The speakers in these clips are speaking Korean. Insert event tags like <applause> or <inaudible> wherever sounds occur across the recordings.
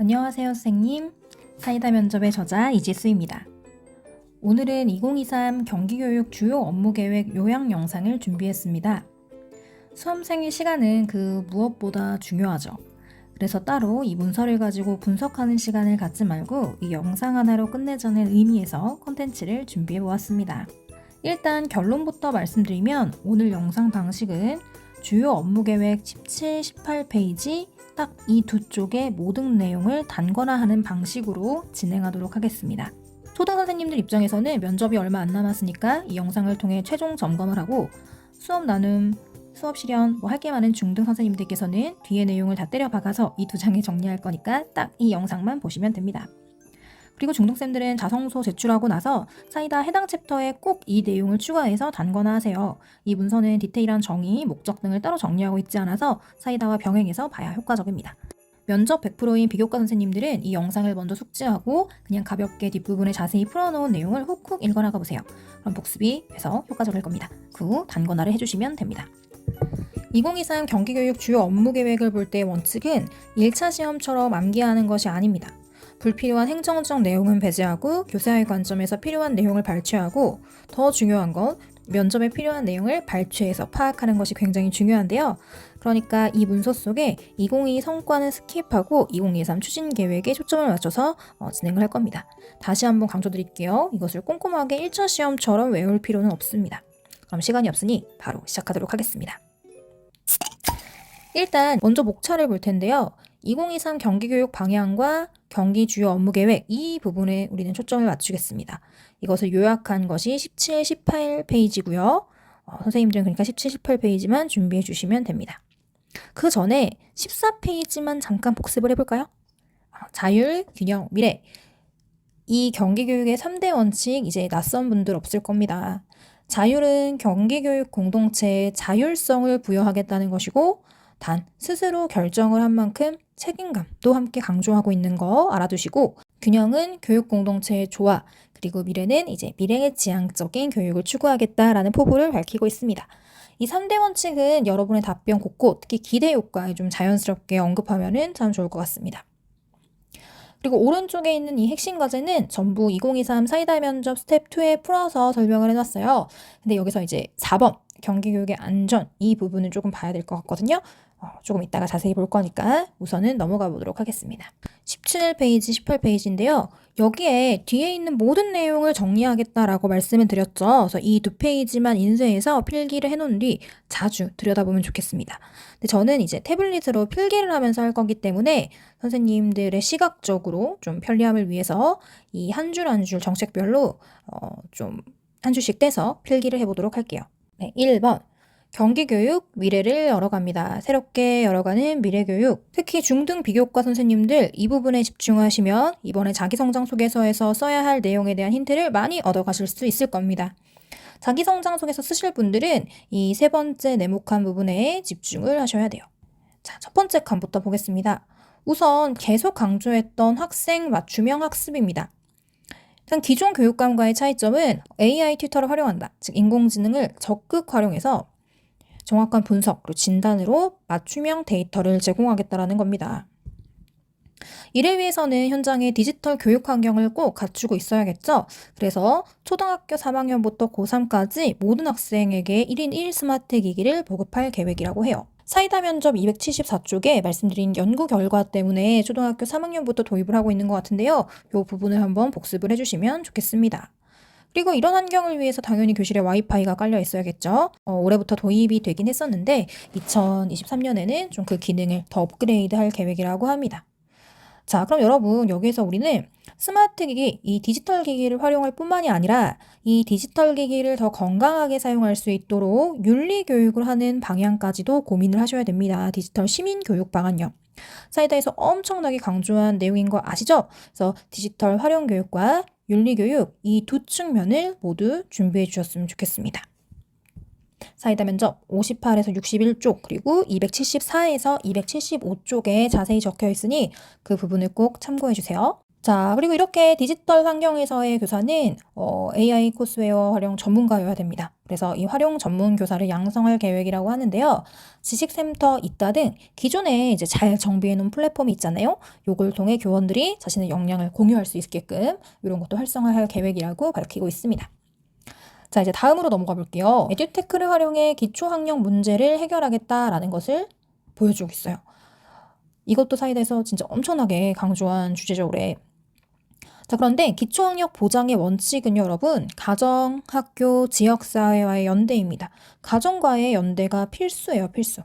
안녕하세요, 선생님. 사이다 면접의 저자 이지수입니다. 오늘은 2023 경기교육 주요 업무 계획 요약 영상을 준비했습니다. 수험생의 시간은 그 무엇보다 중요하죠. 그래서 따로 이 문서를 가지고 분석하는 시간을 갖지 말고 이 영상 하나로 끝내자는 의미에서 컨텐츠를 준비해 보았습니다. 일단 결론부터 말씀드리면 오늘 영상 방식은 주요 업무 계획 17, 18페이지 딱 이 두 쪽의 모든 내용을 단권화하는 방식으로 진행하도록 하겠습니다. 초등 선생님들 입장에서는 면접이 얼마 안 남았으니까 이 영상을 통해 최종 점검을 하고 수업 나눔, 수업 실현 뭐 할 게 많은 중등 선생님들께서는 뒤에 내용을 다 때려 박아서 이 두 장에 정리할 거니까 딱 이 영상만 보시면 됩니다. 그리고 중독쌤들은 자성소 제출하고 나서 사이다 해당 챕터에 꼭 이 내용을 추가해서 단권화하세요. 이 문서는 디테일한 정의, 목적 등을 따로 정리하고 있지 않아서 사이다와 병행해서 봐야 효과적입니다. 면접 100%인 비교과 선생님들은 이 영상을 먼저 숙지하고 그냥 가볍게 뒷부분에 자세히 풀어놓은 내용을 훅훅 읽어나가 보세요. 그럼 복습이 돼서 효과적일 겁니다. 그 후 단권화를 해주시면 됩니다. 2023 경기교육 주요 업무 계획을 볼 때 원칙은 1차 시험처럼 암기하는 것이 아닙니다. 불필요한 행정적 내용은 배제하고 교사의 관점에서 필요한 내용을 발췌하고 더 중요한 건 면접에 필요한 내용을 발췌해서 파악하는 것이 굉장히 중요한데요. 그러니까 이 문서 속에 2022 성과는 스킵하고 2023 추진 계획에 초점을 맞춰서 어, 진행을 할 겁니다. 다시 한번 강조드릴게요. 이것을 꼼꼼하게 1차 시험처럼 외울 필요는 없습니다. 그럼 시간이 없으니 바로 시작하도록 하겠습니다. 일단 먼저 목차를 볼 텐데요. 2023 경기교육 방향과 경기 주요 업무 계획 이 부분에 우리는 초점을 맞추겠습니다. 이것을 요약한 것이 17, 18페이지고요. 어, 선생님들은 그러니까 17, 18페이지만 준비해 주시면 됩니다. 그 전에 14페이지만 잠깐 복습을 해볼까요? 아, 자율, 균형, 미래. 이 경기교육의 3대 원칙 이제 낯선 분들 없을 겁니다. 자율은 경기교육 공동체에 자율성을 부여하겠다는 것이고 단 스스로 결정을 한 만큼 책임감도 함께 강조하고 있는 거 알아두시고 균형은 교육 공동체의 조화 그리고 미래는 이제 미래의 지향적인 교육을 추구하겠다라는 포부를 밝히고 있습니다. 이 3대 원칙은 여러분의 답변 곳곳 특히 기대 효과에 좀 자연스럽게 언급하면 참 좋을 것 같습니다. 그리고 오른쪽에 있는 이 핵심 과제는 전부 2023 사이다 면접 스텝 2에 풀어서 설명을 해놨어요. 근데 여기서 이제 4번 경기교육의 안전 이 부분을 조금 봐야 될 것 같거든요. 어, 조금 이따가 자세히 볼 거니까 우선은 넘어가 보도록 하겠습니다. 17페이지, 18페이지인데요. 여기에 뒤에 있는 모든 내용을 정리하겠다라고 말씀을 드렸죠. 그래서 이 두 페이지만 인쇄해서 필기를 해놓은 뒤 자주 들여다보면 좋겠습니다. 근데 저는 이제 태블릿으로 필기를 하면서 할 거기 때문에 선생님들의 시각적으로 좀 편리함을 위해서 이 한 줄 한줄 정책별로 어, 좀한 줄씩 떼서 필기를 해보도록 할게요. 네, 1번. 경기교육 미래를 열어갑니다. 새롭게 열어가는 미래교육. 특히 중등 비교과 선생님들 이 부분에 집중하시면 이번에 자기성장 소개서에서 써야 할 내용에 대한 힌트를 많이 얻어가실 수 있을 겁니다. 자기성장 속에서 쓰실 분들은 이 세 번째 네모칸 부분에 집중을 하셔야 돼요. 자, 첫 번째 칸부터 보겠습니다. 우선 계속 강조했던 학생 맞춤형 학습입니다. 일단 기존 교육감과의 차이점은 AI 튜터를 활용한다. 즉 인공지능을 적극 활용해서 정확한 분석 그리고 진단으로 맞춤형 데이터를 제공하겠다라는 겁니다. 이를 위해서는 현장의 디지털 교육 환경을 꼭 갖추고 있어야겠죠. 그래서 초등학교 3학년부터 고3까지 모든 학생에게 1인 1 스마트 기기를 보급할 계획이라고 해요. 사이다 면접 274쪽에 말씀드린 연구 결과 때문에 초등학교 3학년부터 도입을 하고 있는 것 같은데요. 이 부분을 한번 복습을 해주시면 좋겠습니다. 그리고 이런 환경을 위해서 당연히 교실에 와이파이가 깔려 있어야겠죠. 어, 올해부터 도입이 되긴 했었는데 2023년에는 좀 그 기능을 더 업그레이드 할 계획이라고 합니다. 자, 그럼 여러분 여기에서 우리는 스마트 기기, 이 디지털 기기를 활용할 뿐만이 아니라 이 디지털 기기를 더 건강하게 사용할 수 있도록 윤리 교육을 하는 방향까지도 고민을 하셔야 됩니다. 디지털 시민 교육 방안요. 사이다에서 엄청나게 강조한 내용인 거 아시죠? 그래서 디지털 활용 교육과 윤리 교육 이 두 측면을 모두 준비해 주셨으면 좋겠습니다. 사이다 면접 58에서 61쪽 그리고 274에서 275쪽에 자세히 적혀 있으니 그 부분을 꼭 참고해 주세요. 자, 그리고 이렇게 디지털 환경에서의 교사는 어, AI 코스웨어 활용 전문가여야 됩니다. 그래서 이 활용 전문 교사를 양성할 계획이라고 하는데요. 지식센터 있다 등 기존에 이제 잘 정비해 놓은 플랫폼이 있잖아요. 요걸 통해 교원들이 자신의 역량을 공유할 수 있게끔 이런 것도 활성화할 계획이라고 밝히고 있습니다. 자, 이제 다음으로 넘어가 볼게요. 에듀테크를 활용해 기초학력 문제를 해결하겠다라는 것을 보여주고 있어요. 이것도 사이드에서 진짜 엄청나게 강조한 주제죠, 올해. 자, 그런데 기초학력 보장의 원칙은요, 여러분, 가정, 학교, 지역사회와의 연대입니다. 가정과의 연대가 필수예요, 필수.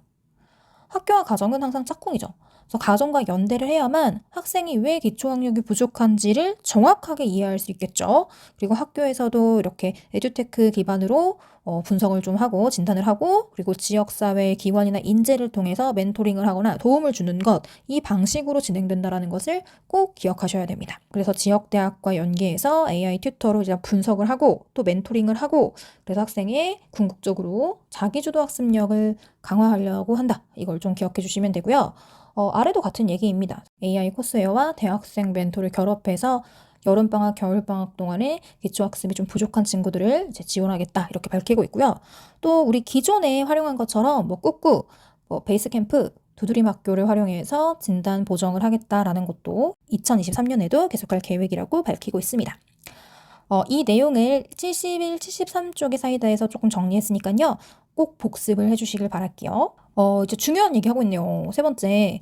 학교와 가정은 항상 짝꿍이죠. 그래서 가정과 연대를 해야만 학생이 왜 기초학력이 부족한지를 정확하게 이해할 수 있겠죠. 그리고 학교에서도 이렇게 에듀테크 기반으로 어, 분석을 좀 하고 진단을 하고 그리고 지역사회 기관이나 인재를 통해서 멘토링을 하거나 도움을 주는 것 이 방식으로 진행된다라는 것을 꼭 기억하셔야 됩니다. 그래서 지역 대학과 연계해서 AI 튜터로 이제 분석을 하고 또 멘토링을 하고 그래서 학생의 궁극적으로 자기주도 학습력을 강화하려고 한다. 이걸 좀 기억해 주시면 되고요. 어, 아래도 같은 얘기입니다. AI 코스웨어와 대학생 멘토를 결합해서 여름방학, 겨울방학 동안에 기초학습이 좀 부족한 친구들을 이제 지원하겠다 이렇게 밝히고 있고요. 또 우리 기존에 활용한 것처럼 뭐 꾹꾹, 뭐 베이스캠프, 두드림 학교를 활용해서 진단 보정을 하겠다라는 것도 2023년에도 계속할 계획이라고 밝히고 있습니다. 어, 이 내용을 71, 73쪽의 사이다에서 조금 정리했으니까요. 꼭 복습을 해주시길 바랄게요. 어, 이제 중요한 얘기 하고 있네요. 세 번째.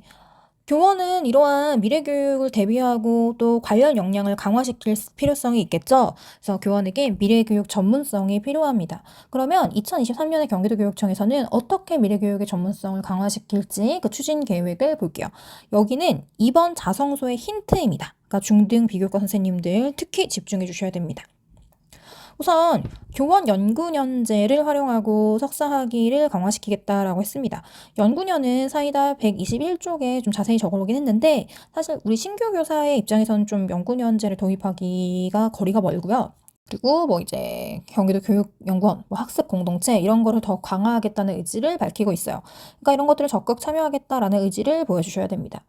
교원은 이러한 미래 교육을 대비하고 또 관련 역량을 강화시킬 필요성이 있겠죠. 그래서 교원에게 미래 교육 전문성이 필요합니다. 그러면 2023년에 경기도 교육청에서는 어떻게 미래 교육의 전문성을 강화시킬지 그 추진 계획을 볼게요. 여기는 이번 자성소의 힌트입니다. 그러니까 중등 비교과 선생님들 특히 집중해 주셔야 됩니다. 우선 교원 연구년제를 활용하고 석사학위를 강화시키겠다라고 했습니다. 연구년은 사이다 121쪽에 좀 자세히 적어놓긴 했는데 사실 우리 신규 교사의 입장에서는 좀 연구년제를 도입하기가 거리가 멀고요. 그리고 뭐 이제 경기도 교육연구원, 뭐 학습 공동체 이런 거를 더 강화하겠다는 의지를 밝히고 있어요. 그러니까 이런 것들을 적극 참여하겠다라는 의지를 보여주셔야 됩니다.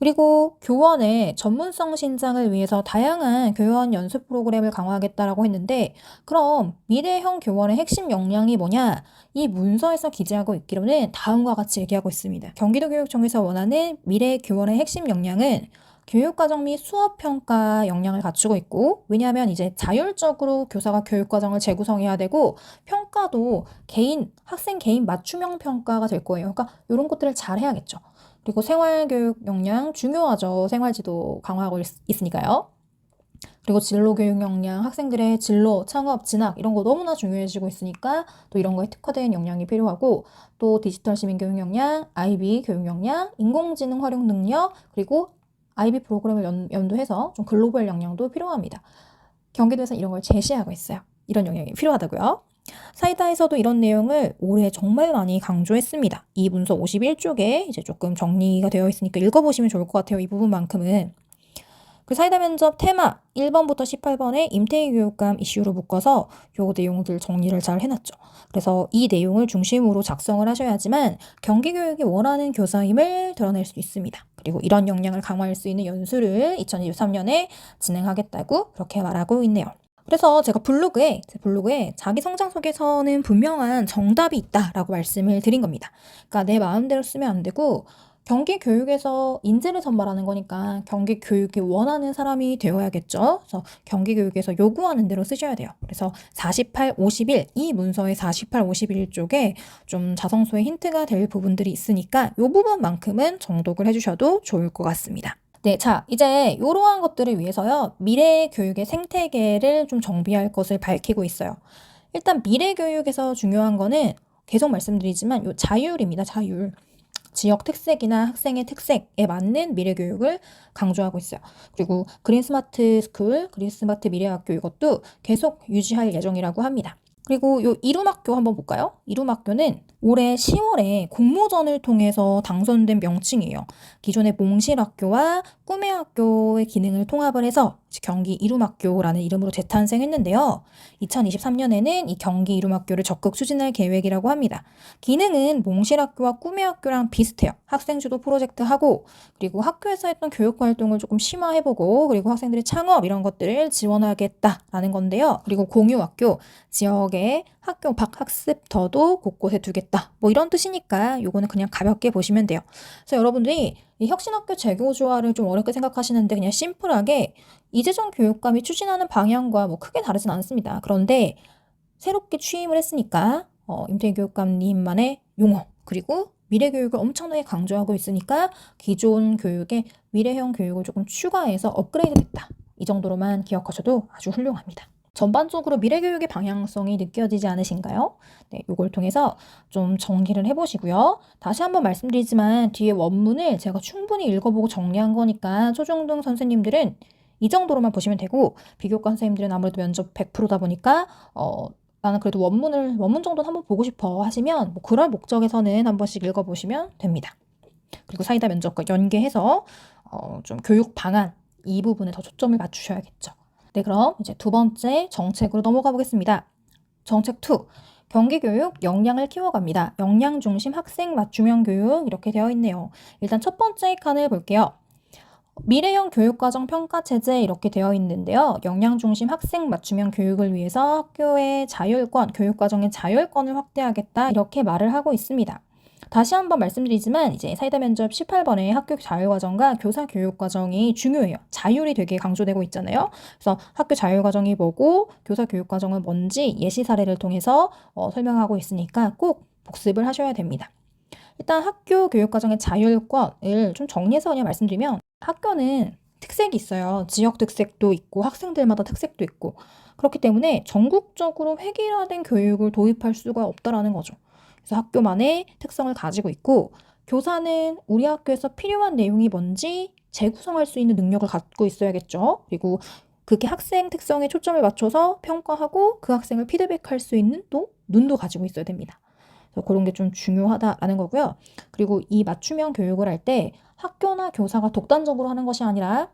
그리고 교원의 전문성 신장을 위해서 다양한 교원 연수 프로그램을 강화하겠다라고 했는데 그럼 미래형 교원의 핵심 역량이 뭐냐? 이 문서에서 기재하고 있기로는 다음과 같이 얘기하고 있습니다. 경기도 교육청에서 원하는 미래 교원의 핵심 역량은 교육과정 및 수업평가 역량을 갖추고 있고, 왜냐하면 이제 자율적으로 교사가 교육과정을 재구성해야 되고, 평가도 개인, 학생 개인 맞춤형 평가가 될 거예요. 그러니까 이런 것들을 잘 해야겠죠. 그리고 생활교육 역량 중요하죠. 생활지도 강화하고 있, 있으니까요. 그리고 진로 교육 역량, 학생들의 진로, 창업, 진학 이런 거 너무나 중요해지고 있으니까 또 이런 거에 특화된 역량이 필요하고 또 디지털 시민 교육 역량, IB 교육 역량, 인공지능 활용 능력 그리고 IB 프로그램을 연, 연도해서 좀 글로벌 역량도 필요합니다. 경기도에서 이런 걸 제시하고 있어요. 이런 역량이 필요하다고요. 사이다에서도 이런 내용을 올해 정말 많이 강조했습니다. 이 문서 51쪽에 이제 조금 정리가 되어 있으니까 읽어보시면 좋을 것 같아요. 이 부분만큼은. 그 사이다 면접 테마 1번부터 18번에 임태희 교육감 이슈로 묶어서 요 내용들 정리를 잘 해놨죠. 그래서 이 내용을 중심으로 작성을 하셔야지만 경기교육이 원하는 교사임을 드러낼 수 있습니다. 그리고 이런 역량을 강화할 수 있는 연수를 2023년에 진행하겠다고 그렇게 말하고 있네요. 그래서 제가 블로그에 제 블로그에 자기 성장 속에서는 분명한 정답이 있다라고 말씀을 드린 겁니다. 그러니까 내 마음대로 쓰면 안 되고 경기 교육에서 인재를 선발하는 거니까 경기 교육이 원하는 사람이 되어야겠죠. 그래서 경기 교육에서 요구하는 대로 쓰셔야 돼요. 그래서 48, 51, 이 문서의 48, 51 쪽에 좀 자성소의 힌트가 될 부분들이 있으니까 요 부분만큼은 정독을 해주셔도 좋을 것 같습니다. 네, 자, 이제 이러한 것들을 위해서요, 미래 교육의 생태계를 좀 정비할 것을 밝히고 있어요. 일단 미래 교육에서 중요한 거는 계속 말씀드리지만 요 자율입니다, 자율. 지역 특색이나 학생의 특색에 맞는 미래 교육을 강조하고 있어요. 그리고 그린 스마트 스쿨, 그린 스마트 미래 학교 이것도 계속 유지할 예정이라고 합니다. 그리고 요 이룸학교 한번 볼까요? 이룸학교는 올해 10월에 공모전을 통해서 당선된 명칭이에요. 기존의 몽실학교와 꿈의 학교의 기능을 통합을 해서 경기 이룸학교라는 이름으로 재탄생했는데요. 2023년에는 이 경기 이룸학교를 적극 추진할 계획이라고 합니다. 기능은 몽실학교와 꿈의 학교랑 비슷해요. 학생주도 프로젝트 하고 그리고 학교에서 했던 교육 활동을 조금 심화해보고 그리고 학생들의 창업 이런 것들을 지원하겠다라는 건데요. 그리고 공유학교 지역 지역에 학교 밖 학습터도 곳곳에 두겠다. 뭐 이런 뜻이니까 요거는 그냥 가볍게 보시면 돼요. 그래서 여러분들이 이 혁신학교 재교조화를 좀 어렵게 생각하시는데 그냥 심플하게 이재정 교육감이 추진하는 방향과 뭐 크게 다르진 않습니다. 그런데 새롭게 취임을 했으니까 어, 임태희 교육감님만의 용어 그리고 미래 교육을 엄청나게 강조하고 있으니까 기존 교육에 미래형 교육을 조금 추가해서 업그레이드 됐다. 이 정도로만 기억하셔도 아주 훌륭합니다. 전반적으로 미래 교육의 방향성이 느껴지지 않으신가요? 네, 이걸 통해서 좀 정리를 해보시고요. 다시 한번 말씀드리지만 뒤에 원문을 제가 충분히 읽어보고 정리한 거니까 초중등 선생님들은 이 정도로만 보시면 되고 비교과 선생님들은 아무래도 면접 100%다 보니까 어, 나는 그래도 원문을 원문 정도는 한번 보고 싶어 하시면 뭐 그럴 목적에서는 한 번씩 읽어보시면 됩니다. 그리고 사이다 면접과 연계해서 어, 좀 교육 방안 이 부분에 더 초점을 맞추셔야겠죠. 네, 그럼 이제 두 번째 정책으로 넘어가 보겠습니다. 정책 2. 경기교육 역량을 키워갑니다. 역량 중심 학생 맞춤형 교육 이렇게 되어 있네요. 일단 첫 번째 칸을 볼게요. 미래형 교육과정 평가 체제 이렇게 되어 있는데요. 역량 중심 학생 맞춤형 교육을 위해서 학교의 자율권, 교육과정의 자율권을 확대하겠다 이렇게 말을 하고 있습니다. 다시 한번 말씀드리지만 이제 사이다 면접 18번의 학교 자율과정과 교사 교육과정이 중요해요. 자율이 되게 강조되고 있잖아요. 그래서 학교 자율과정이 뭐고 교사 교육과정은 뭔지 예시 사례를 통해서 어, 설명하고 있으니까 꼭 복습을 하셔야 됩니다. 일단 학교 교육과정의 자율권을 좀 정리해서 그냥 말씀드리면 학교는 특색이 있어요. 지역 특색도 있고 학생들마다 특색도 있고 그렇기 때문에 전국적으로 획일화된 교육을 도입할 수가 없다라는 거죠. 그래서 학교만의 특성을 가지고 있고 교사는 우리 학교에서 필요한 내용이 뭔지 재구성할 수 있는 능력을 갖고 있어야겠죠. 그리고 그게 학생 특성에 초점을 맞춰서 평가하고 그 학생을 피드백할 수 있는 또 눈도 가지고 있어야 됩니다. 그래서 그런 게 좀 중요하다라는 거고요. 그리고 이 맞춤형 교육을 할 때 학교나 교사가 독단적으로 하는 것이 아니라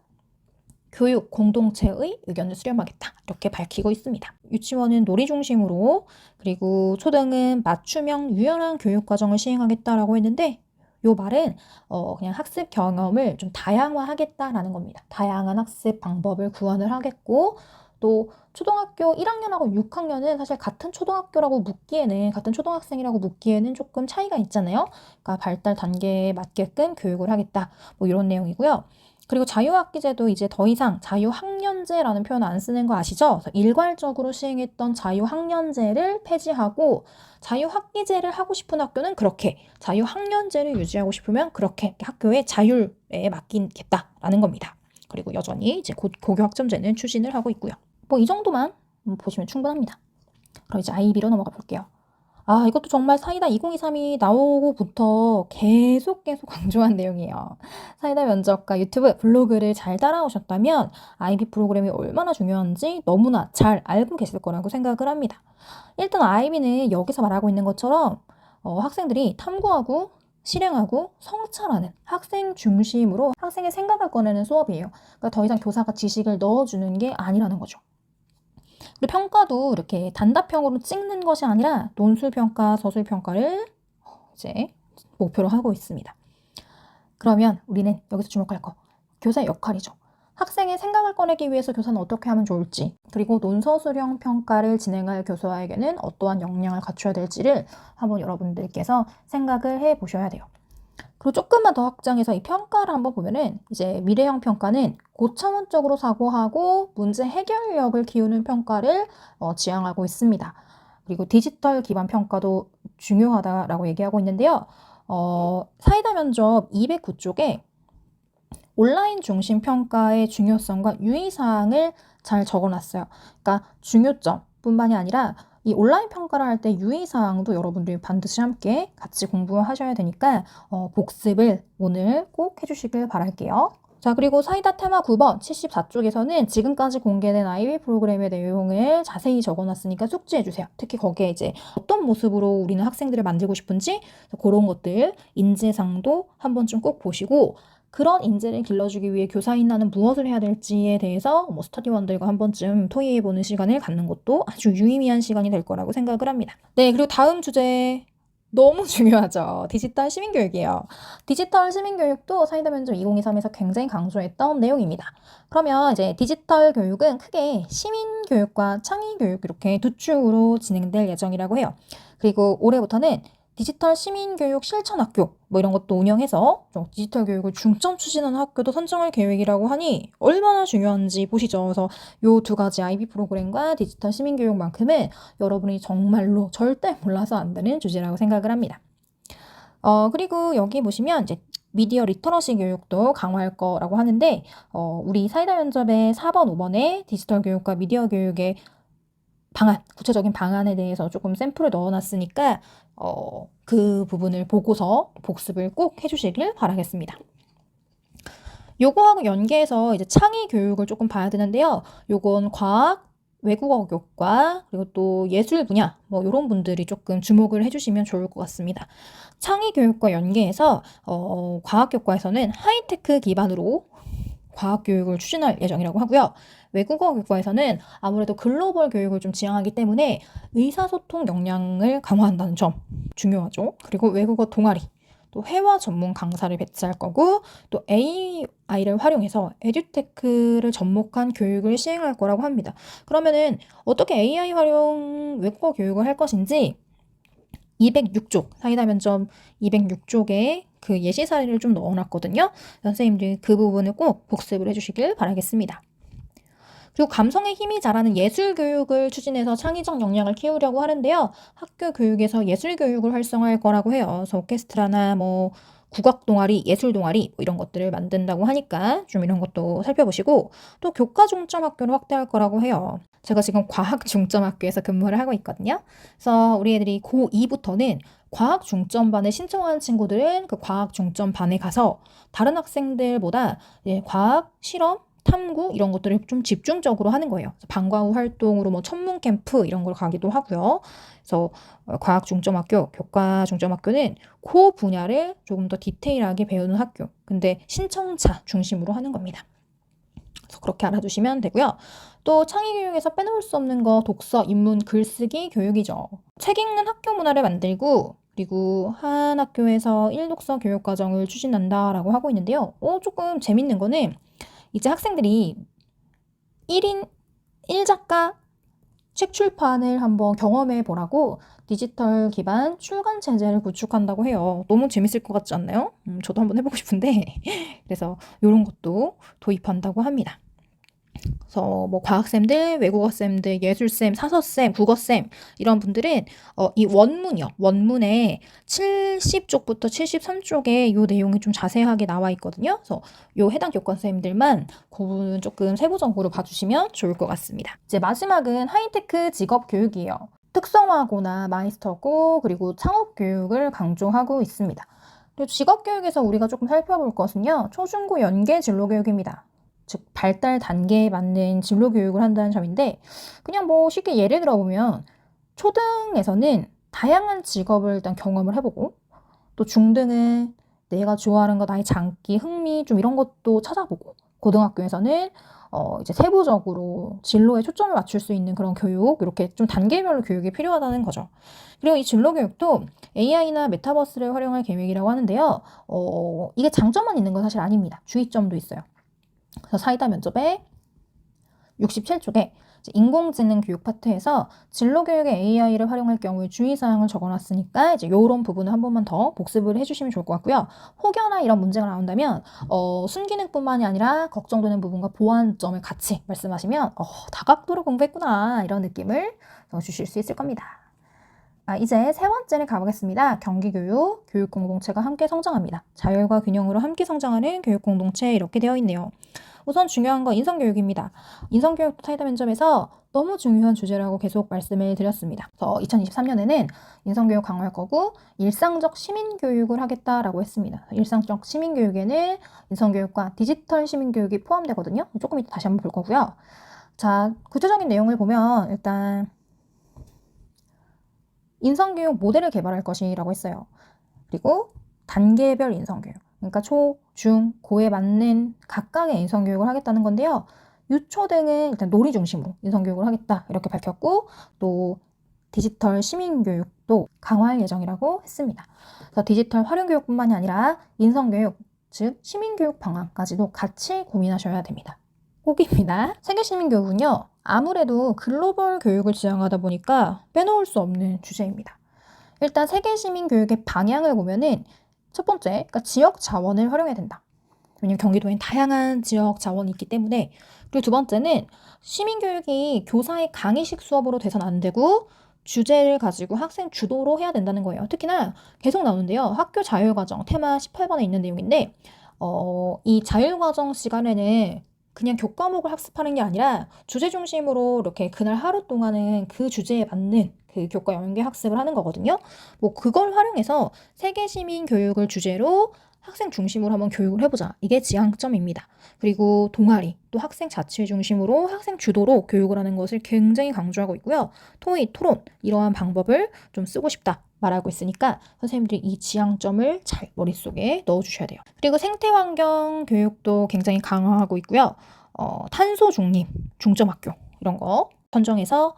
교육 공동체의 의견을 수렴하겠다. 이렇게 밝히고 있습니다. 유치원은 놀이 중심으로 그리고 초등은 맞춤형 유연한 교육 과정을 시행하겠다라고 했는데 요 말은 어 그냥 학습 경험을 좀 다양화하겠다라는 겁니다. 다양한 학습 방법을 구현을 하겠고 또 초등학교 1학년하고 6학년은 사실 같은 초등학교라고 묻기에는 같은 초등학생이라고 묻기에는 조금 차이가 있잖아요. 그러니까 발달 단계에 맞게끔 교육을 하겠다. 뭐 이런 내용이고요. 그리고 자유학기제도 이제 더 이상 자유학년제라는 표현 안 쓰는 거 아시죠? 일괄적으로 시행했던 자유학년제를 폐지하고 자유학기제를 하고 싶은 학교는 그렇게 자유학년제를 유지하고 싶으면 그렇게 학교의 자율에 맡기겠다라는 겁니다. 그리고 여전히 이제 고, 고교 학점제는 추진을 하고 있고요. 뭐 이 정도만 보시면 충분합니다. 그럼 이제 아이비로 넘어가 볼게요. 아, 이것도 정말 사이다 2023이 나오고부터 계속 계속 <laughs> 강조한 내용이에요. 사이다 면접과 유튜브, 블로그를 잘 따라오셨다면 아이비 프로그램이 얼마나 중요한지 너무나 잘 알고 계실 거라고 생각을 합니다. 일단 아이비는 여기서 말하고 있는 것처럼 어, 학생들이 탐구하고 실행하고 성찰하는 학생 중심으로 학생의 생각을 꺼내는 수업이에요. 그러니까 더 이상 교사가 지식을 넣어주는 게 아니라는 거죠. 그리고 평가도 이렇게 단답형으로 찍는 것이 아니라 논술평가, 서술평가를 이제 목표로 하고 있습니다. 그러면 우리는 여기서 주목할 거 교사의 역할이죠. 학생의 생각을 꺼내기 위해서 교사는 어떻게 하면 좋을지, 그리고 논서술형 평가를 진행할 교사에게는 어떠한 역량을 갖춰야 될지를 한번 여러분들께서 생각을 해 보셔야 돼요. 그리고 조금만 더 확장해서 이 평가를 한번 보면은 이제 미래형 평가는 고차원적으로 사고하고 문제 해결력을 키우는 평가를 어, 지향하고 있습니다. 그리고 디지털 기반 평가도 중요하다라고 얘기하고 있는데요. 어, 사이다 면접 209쪽에 온라인 중심 평가의 중요성과 유의사항을 잘 적어놨어요. 그러니까 중요점 뿐만이 아니라 이 온라인 평가를 할 때 유의사항도 여러분들이 반드시 함께 같이 공부하셔야 되니까 어, 복습을 오늘 꼭 해주시길 바랄게요. 자, 그리고 사이다 테마 9번 74쪽에서는 지금까지 공개된 아이비 프로그램의 내용을 자세히 적어놨으니까 숙지해주세요. 특히 거기에 이제 어떤 모습으로 우리는 학생들을 만들고 싶은지 그런 것들 인재상도 한 번쯤 꼭 보시고 그런 인재를 길러주기 위해 교사인 나는 무엇을 해야 될지에 대해서 뭐 스터디원들과 한 번쯤 토의해보는 시간을 갖는 것도 아주 유의미한 시간이 될 거라고 생각을 합니다. 네, 그리고 다음 주제 너무 <laughs> 중요하죠. 디지털 시민교육이에요. 디지털 시민교육도 사이다 면접 2023에서 굉장히 강조했던 내용입니다. 그러면 이제 디지털 교육은 크게 시민교육과 창의교육 이렇게 두 축으로 진행될 예정이라고 해요. 그리고 올해부터는 디지털 시민교육 실천학교 뭐 이런 것도 운영해서 좀 디지털 교육을 중점 추진하는 학교도 선정할 계획이라고 하니 얼마나 중요한지 보시죠. 그래서 요 두 가지 IB 프로그램과 디지털 시민교육만큼은 여러분이 정말로 절대 몰라서 안 되는 주제라고 생각을 합니다. 어, 그리고 여기 보시면 이제 미디어 리터러시 교육도 강화할 거라고 하는데, 어, 우리 사이다 면접의 4번, 5번에 디지털 교육과 미디어 교육의 방안, 구체적인 방안에 대해서 조금 샘플을 넣어놨으니까, 어, 그 부분을 보고서 복습을 꼭 해주시길 바라겠습니다. 요거하고 연계해서 이제 창의 교육을 조금 봐야 되는데요. 요건 과학, 외국어 교과, 그리고 또 예술 분야, 뭐, 요런 분들이 조금 주목을 해주시면 좋을 것 같습니다. 창의 교육과 연계해서, 어, 과학 교과에서는 하이테크 기반으로 과학 교육을 추진할 예정이라고 하고요. 외국어 교과에서는 아무래도 글로벌 교육을 좀 지향하기 때문에 의사소통 역량을 강화한다는 점 중요하죠. 그리고 외국어 동아리, 또 회화 전문 강사를 배치할 거고 또 AI를 활용해서 에듀테크를 접목한 교육을 시행할 거라고 합니다. 그러면은 어떻게 AI 활용 외국어 교육을 할 것인지 206쪽 사이다 면접 206쪽에 그 예시 사례를 좀 넣어놨거든요. 선생님들 그 부분을 꼭 복습을 해주시길 바라겠습니다. 그리고 감성의 힘이 자라는 예술 교육을 추진해서 창의적 역량을 키우려고 하는데요. 학교 교육에서 예술 교육을 활성화할 거라고 해요. 그래서 오케스트라나 뭐 국악 동아리, 예술 동아리 뭐 이런 것들을 만든다고 하니까 좀 이런 것도 살펴보시고 또 교과 중점 학교를 확대할 거라고 해요. 제가 지금 과학 중점 학교에서 근무를 하고 있거든요. 그래서 우리 애들이 고2부터는 과학 중점반에 신청한 친구들은 그 과학 중점반에 가서 다른 학생들보다 예, 과학 실험 탐구 이런 것들을 좀 집중적으로 하는 거예요. 방과 후 활동으로 뭐 천문 캠프 이런 걸 가기도 하고요. 그래서 어, 과학 중점학교, 교과 중점학교는 그 분야를 조금 더 디테일하게 배우는 학교. 근데 신청자 중심으로 하는 겁니다. 그래서 그렇게 알아두시면 되고요. 또 창의 교육에서 빼놓을 수 없는 거 독서, 인문, 글쓰기 교육이죠. 책 읽는 학교 문화를 만들고 그리고 한 학교에서 일독서 교육 과정을 추진한다라고 하고 있는데요. 어, 조금 재밌는 거는 이제 학생들이 1인 1작가 책 출판을 한번 경험해 보라고 디지털 기반 출간 체제를 구축한다고 해요. 너무 재밌을 것 같지 않나요? 음, 저도 한번 해보고 싶은데 <laughs> 그래서 이런 것도 도입한다고 합니다. 그래서 뭐 과학쌤들, 외국어쌤들, 예술쌤, 사서쌤, 국어쌤 이런 분들은 어, 이 원문이요. 원문에 70쪽부터 73쪽에 이 내용이 좀 자세하게 나와 있거든요. 그래서 요 해당 교과쌤들만 그 부분 조금 세부적으로 봐주시면 좋을 것 같습니다. 이제 마지막은 하이테크 직업 교육이에요. 특성화고나 마이스터고 그리고 창업 교육을 강조하고 있습니다. 그리고 직업 교육에서 우리가 조금 살펴볼 것은요. 초중고 연계 진로 교육입니다. 즉 발달 단계에 맞는 진로 교육을 한다는 점인데 그냥 뭐 쉽게 예를 들어보면 초등에서는 다양한 직업을 일단 경험을 해보고 또 중등은 내가 좋아하는 거 나의 장기, 흥미 좀 이런 것도 찾아보고 고등학교에서는 어 이제 세부적으로 진로에 초점을 맞출 수 있는 그런 교육 이렇게 좀 단계별로 교육이 필요하다는 거죠. 그리고 이 진로 교육도 AI나 메타버스를 활용할 계획이라고 하는데요. 어 이게 장점만 있는 건 사실 아닙니다. 주의점도 있어요. 그래서 사이다 면접에 67쪽에 인공지능 교육 파트에서 진로 교육에 AI를 활용할 경우에 주의사항을 적어놨으니까 이제 이런 부분을 한 번만 더 복습을 해주시면 좋을 것 같고요. 혹여나 이런 문제가 나온다면 어, 순기능뿐만이 아니라 걱정되는 부분과 보완점을 같이 말씀하시면 어, 다각도로 공부했구나 이런 느낌을 주실 수 있을 겁니다. 아, 이제 세 번째를 가보겠습니다. 경기교육, 교육공동체가 함께 성장합니다. 자율과 균형으로 함께 성장하는 교육공동체 이렇게 되어 있네요. 우선 중요한 건 인성교육입니다. 인성교육도 타이다 면접에서 너무 중요한 주제라고 계속 말씀을 드렸습니다. 그래서 2023년에는 인성교육 강화할 거고 일상적 시민교육을 하겠다라고 했습니다. 일상적 시민교육에는 인성교육과 디지털 시민교육이 포함되거든요. 조금 이따 다시 한번 볼 거고요. 자, 구체적인 내용을 보면 일단 인성교육 모델을 개발할 것이라고 했어요. 그리고 단계별 인성교육. 그러니까 초, 중, 고에 맞는 각각의 인성교육을 하겠다는 건데요. 유초 등은 일단 놀이 중심으로 인성교육을 하겠다 이렇게 밝혔고 또 디지털 시민교육 교육도 강화할 예정이라고 했습니다. 그래서 디지털 활용 교육뿐만이 아니라 인성 교육, 즉 시민 교육 방안까지도 같이 고민하셔야 됩니다. 꼭입니다. 세계 시민 교육은요. 아무래도 글로벌 교육을 지향하다 보니까 빼놓을 수 없는 주제입니다. 일단 세계 시민 교육의 방향을 보면은 첫 번째, 그러니까 지역 자원을 활용해야 된다. 왜냐면 경기도엔 다양한 지역 자원이 있기 때문에 그리고 두 번째는 시민 교육이 교사의 강의식 수업으로 돼선 안 되고 주제를 가지고 학생 주도로 해야 된다는 거예요. 특히나 계속 나오는데요. 학교 자율과정 테마 18번에 있는 내용인데 어, 이 자율과정 시간에는 그냥 교과목을 학습하는 게 아니라 주제 중심으로 이렇게 그날 하루 동안은 그 주제에 맞는 그 교과 연계 학습을 하는 거거든요. 뭐 그걸 활용해서 세계 시민 교육을 주제로 학생 중심으로 한번 교육을 해보자. 이게 지향점입니다. 그리고 동아리, 또 학생 자치 중심으로 학생 주도로 교육을 하는 것을 굉장히 강조하고 있고요. 토의, 토론, 이러한 방법을 좀 쓰고 싶다. 말하고 있으니까 선생님들이 이 지향점을 잘 머릿속에 넣어주셔야 돼요. 그리고 생태환경 교육도 굉장히 강화하고 있고요. 어, 탄소 중립, 중점학교 이런 거 선정해서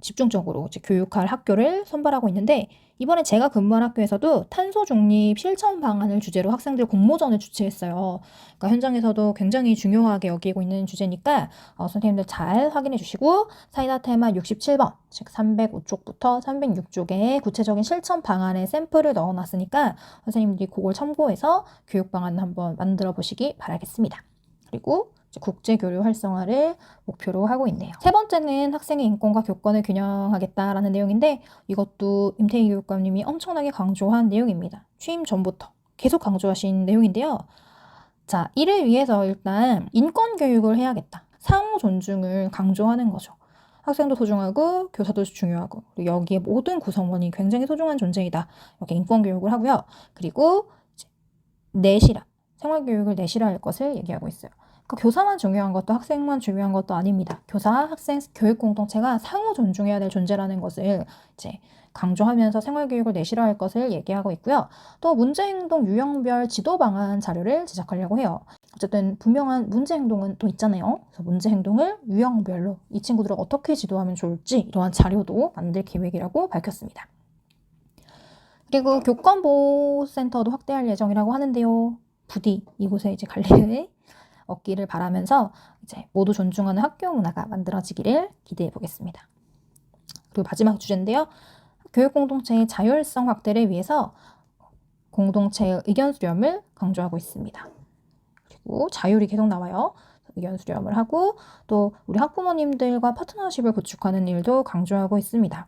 집중적으로 이제 교육할 학교를 선발하고 있는데 이번에 제가 근무한 학교에서도 탄소 중립 실천 방안을 주제로 학생들 공모전을 주최했어요. 그러니까 현장에서도 굉장히 중요하게 여기고 있는 주제니까 어, 선생님들 잘 확인해 주시고 사이다 테마 67번 즉 305쪽부터 306쪽에 구체적인 실천 방안의 샘플을 넣어놨으니까 선생님들이 그걸 참고해서 교육 방안을 한번 만들어 보시기 바라겠습니다. 그리고 국제 교류 활성화를 목표로 하고 있네요. 세 번째는 학생의 인권과 교권을 균형하겠다라는 내용인데 이것도 임태희 교육감님이 엄청나게 강조한 내용입니다. 취임 전부터 계속 강조하신 내용인데요. 자, 이를 위해서 일단 인권 교육을 해야겠다. 상호 존중을 강조하는 거죠. 학생도 소중하고 교사도 중요하고 그리고 여기에 모든 구성원이 굉장히 소중한 존재이다. 이렇게 인권 교육을 하고요. 그리고 내실화, 생활 교육을 내실화할 것을 얘기하고 있어요. 그 교사만 중요한 것도 학생만 중요한 것도 아닙니다. 교사, 학생, 교육 공동체가 상호 존중해야 될 존재라는 것을 이제 강조하면서 생활교육을 내실화할 것을 얘기하고 있고요. 또 문제행동 유형별 지도 방안 자료를 제작하려고 해요. 어쨌든 분명한 문제행동은 또 있잖아요. 그래서 문제행동을 유형별로 이 친구들을 어떻게 지도하면 좋을지 이러한 자료도 만들 계획이라고 밝혔습니다. 그리고 교권보호센터도 확대할 예정이라고 하는데요. 부디 이곳에 이제 관리를 얻기를 바라면서 이제 모두 존중하는 학교 문화가 만들어지기를 기대해 보겠습니다. 그리고 마지막 주제인데요. 교육 공동체의 자율성 확대를 위해서 공동체의 의견 수렴을 강조하고 있습니다. 그리고 자율이 계속 나와요. 의견 수렴을 하고 또 우리 학부모님들과 파트너십을 구축하는 일도 강조하고 있습니다.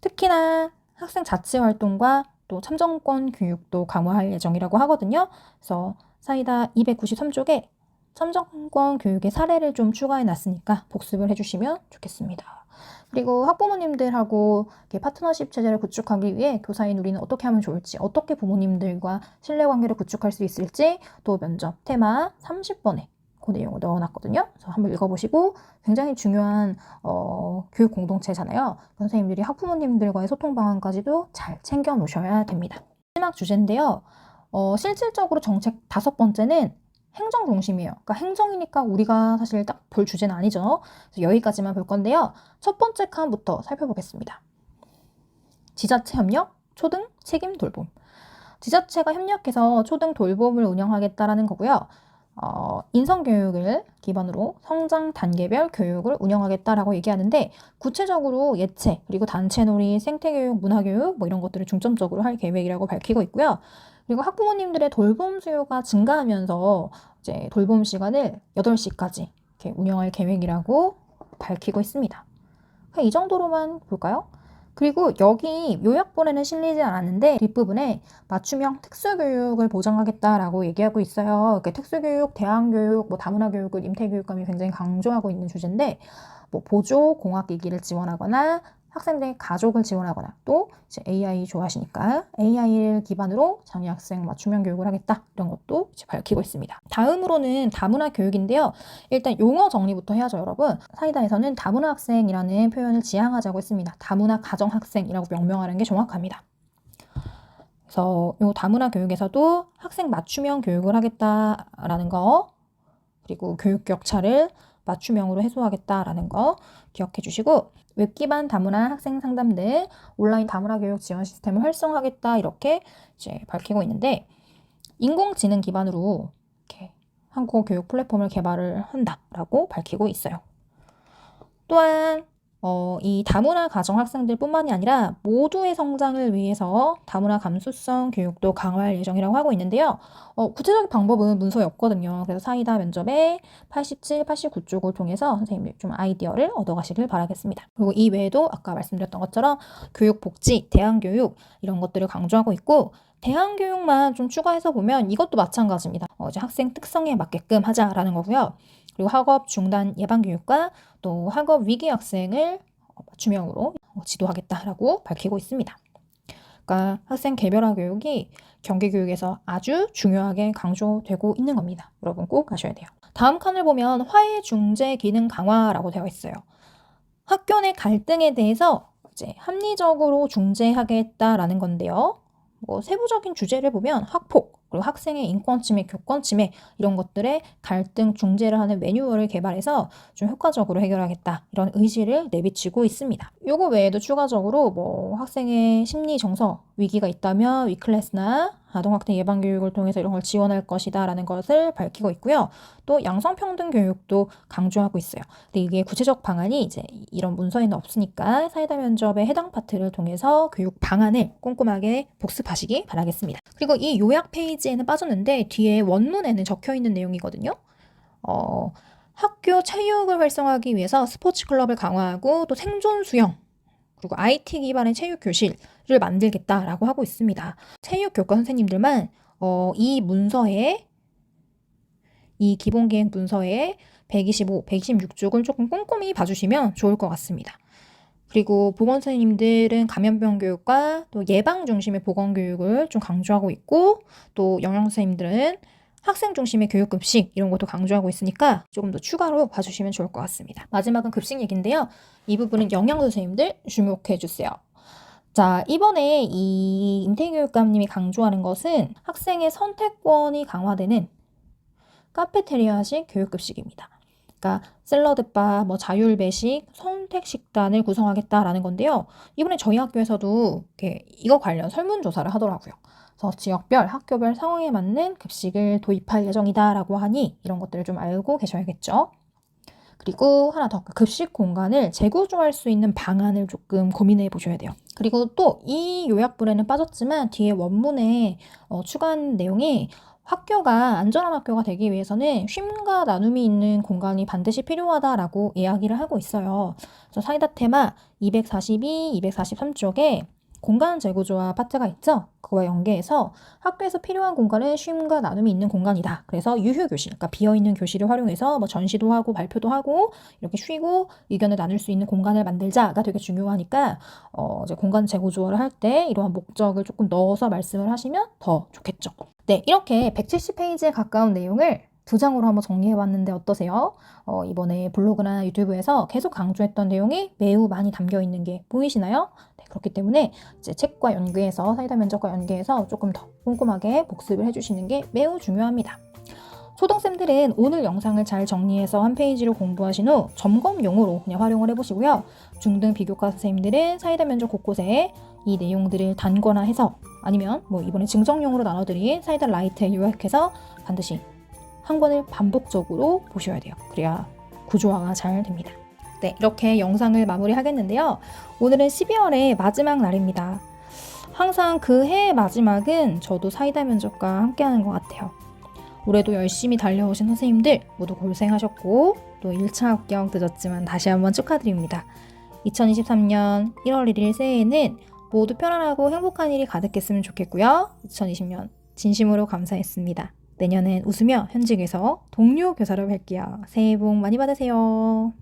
특히나 학생 자치 활동과 또 참정권 교육도 강화할 예정이라고 하거든요. 그래서 사이다 293쪽에 참정권 교육의 사례를 좀 추가해 놨으니까 복습을 해주시면 좋겠습니다. 그리고 학부모님들하고 파트너십 체제를 구축하기 위해 교사인 우리는 어떻게 하면 좋을지, 어떻게 부모님들과 신뢰관계를 구축할 수 있을지, 또 면접 테마 30번에 그 내용을 넣어놨거든요. 그래서 한번 읽어보시고 굉장히 중요한 어, 교육 공동체잖아요. 선생님들이 학부모님들과의 소통 방안까지도 잘 챙겨 놓으셔야 됩니다. 마지막 주제인데요. 어, 실질적으로 정책 다섯 번째는 행정 중심이에요. 그러니까 행정이니까 우리가 사실 딱 볼 주제는 아니죠. 여기까지만 볼 건데요. 첫 번째 칸부터 살펴보겠습니다. 지자체 협력, 초등 책임 돌봄. 지자체가 협력해서 초등 돌봄을 운영하겠다라는 거고요. 어, 인성교육을 기반으로 성장 단계별 교육을 운영하겠다라고 얘기하는데 구체적으로 예체 그리고 단체놀이, 생태교육, 문화교육 뭐 이런 것들을 중점적으로 할 계획이라고 밝히고 있고요. 그리고 학부모님들의 돌봄 수요가 증가하면서 이제 돌봄 시간을 8시까지 이렇게 운영할 계획이라고 밝히고 있습니다. 이 정도로만 볼까요? 그리고 여기 요약본에는 실리지 않았는데 뒷부분에 맞춤형 특수교육을 보장하겠다라고 얘기하고 있어요. 그러니까 특수교육, 대안교육, 뭐 다문화교육을 임태교육감이 굉장히 강조하고 있는 주제인데 뭐 보조 공학기기를 지원하거나 학생들의 가족을 지원하거나 또 이제 AI 좋아하시니까 AI를 기반으로 장애 학생 맞춤형 교육을 하겠다 이런 것도 이제 밝히고 있습니다. 다음으로는 다문화 교육인데요. 일단 용어 정리부터 해야죠, 여러분. 사이다에서는 다문화 학생이라는 표현을 지향하자고 했습니다. 다문화 가정 학생이라고 명명하는 게 정확합니다. 그래서 이 다문화 교육에서도 학생 맞춤형 교육을 하겠다라는 거 그리고 교육 격차를 맞춤형으로 해소하겠다라는 거 기억해 주시고 웹 기반 다문화 학생 상담 등 온라인 다문화 교육 지원 시스템을 활성화하겠다 이렇게 이제 밝히고 있는데 인공지능 기반으로 이렇게 한국어 교육 플랫폼을 개발을 한다라고 밝히고 있어요. 또한 어, 이 다문화 가정 학생들뿐만이 아니라 모두의 성장을 위해서 다문화 감수성 교육도 강화할 예정이라고 하고 있는데요. 어, 구체적인 방법은 문서에 없거든요. 그래서 사이다 면접에 87, 89쪽을 통해서 선생님들 좀 아이디어를 얻어가시길 바라겠습니다. 그리고 이 외에도 아까 말씀드렸던 것처럼 교육 복지, 대안 교육 이런 것들을 강조하고 있고 대안 교육만 좀 추가해서 보면 이것도 마찬가지입니다. 어, 이제 학생 특성에 맞게끔 하자라는 거고요. 그리고 학업 중단 예방 교육과 또 학업 위기 학생을 맞춤형으로 지도하겠다라고 밝히고 있습니다. 그러니까 학생 개별화 교육이 경기 교육에서 아주 중요하게 강조되고 있는 겁니다. 여러분 꼭 아셔야 돼요. 다음 칸을 보면 화해 중재 기능 강화라고 되어 있어요. 학교 내 갈등에 대해서 이제 합리적으로 중재하겠다라는 건데요. 뭐 세부적인 주제를 보면 학폭, 그리고 학생의 인권 침해, 교권 침해 이런 것들의 갈등 중재를 하는 매뉴얼을 개발해서 좀 효과적으로 해결하겠다 이런 의지를 내비치고 있습니다. 요거 외에도 추가적으로 뭐 학생의 심리 정서 위기가 있다면 위클래스나 아동학대 예방 교육을 통해서 이런 걸 지원할 것이다라는 것을 밝히고 있고요. 또 양성평등 교육도 강조하고 있어요. 근데 이게 구체적 방안이 이제 이런 문서에는 없으니까 사이다 면접의 해당 파트를 통해서 교육 방안을 꼼꼼하게 복습하시기 바라겠습니다. 그리고 이 요약 페이지 에는 빠졌는데 뒤에 원문에는 적혀 있는 내용이거든요. 어, 학교 체육을 활성화하기 위해서 스포츠 클럽을 강화하고 또 생존 수영 그리고 IT 기반의 체육 교실을 만들겠다라고 하고 있습니다. 체육 교과 선생님들만 어, 이 문서에 이 기본 계획 문서에 125, 126쪽을 조금 꼼꼼히 봐주시면 좋을 것 같습니다. 그리고 보건 선생님들은 감염병 교육과 또 예방 중심의 보건 교육을 좀 강조하고 있고 또 영양 선생님들은 학생 중심의 교육 급식 이런 것도 강조하고 있으니까 조금 더 추가로 봐주시면 좋을 것 같습니다. 마지막은 급식 얘기인데요. 이 부분은 영양 선생님들 주목해 주세요. 자, 이번에 이 임태교육감님이 강조하는 것은 학생의 선택권이 강화되는 카페테리아식 교육급식입니다. 그러니까 샐러드바, 뭐 자율 배식, 선택 식단을 구성하겠다라는 건데요. 이번에 저희 학교에서도 이렇게 이거 관련 설문조사를 하더라고요. 그래서 지역별, 학교별 상황에 맞는 급식을 도입할 예정이다라고 하니 이런 것들을 좀 알고 계셔야겠죠. 그리고 하나 더 급식 공간을 재구조할 수 있는 방안을 조금 고민해 보셔야 돼요. 그리고 또 이 요약불에는 빠졌지만 뒤에 원문에 어, 추가한 내용이 학교가 안전한 학교가 되기 위해서는 쉼과 나눔이 있는 공간이 반드시 필요하다라고 이야기를 하고 있어요. 그래서 사이다 테마 242, 243쪽에 공간 재구조화 파트가 있죠. 그와 연계해서 학교에서 필요한 공간은 쉼과 나눔이 있는 공간이다. 그래서 유휴 교실, 그러니까 비어 있는 교실을 활용해서 뭐 전시도 하고 발표도 하고 이렇게 쉬고 의견을 나눌 수 있는 공간을 만들자가 되게 중요하니까 어 이제 공간 재구조화를 할 때 이러한 목적을 조금 넣어서 말씀을 하시면 더 좋겠죠. 네, 이렇게 170페이지에 가까운 내용을 두 장으로 한번 정리해봤는데 어떠세요? 어, 이번에 블로그나 유튜브에서 계속 강조했던 내용이 매우 많이 담겨 있는 게 보이시나요? 네, 그렇기 때문에 이제 책과 연계해서 사이다 면접과 연계해서 조금 더 꼼꼼하게 복습을 해주시는 게 매우 중요합니다. 초등생들은 오늘 영상을 잘 정리해서 한 페이지로 공부하신 후 점검용으로 그냥 활용을 해보시고요. 중등 비교과 선생님들은 사이다 면접 곳곳에 이 내용들을 단거나 해서 아니면 뭐 이번에 증정용으로 나눠드린 사이다 라이트에 요약해서 반드시 한 권을 반복적으로 보셔야 돼요. 그래야 구조화가 잘 됩니다. 네, 이렇게 영상을 마무리하겠는데요. 오늘은 12월의 마지막 날입니다. 항상 그 해의 마지막은 저도 사이다 면접과 함께하는 것 같아요. 올해도 열심히 달려오신 선생님들 모두 고생하셨고 또 1차 합격 늦었지만 다시 한번 축하드립니다. 2023년 1월 1일 새해에는 모두 편안하고 행복한 일이 가득했으면 좋겠고요. 2020년 진심으로 감사했습니다. 내년엔 웃으며 현직에서 동료 교사로 뵐게요. 새해 복 많이 받으세요.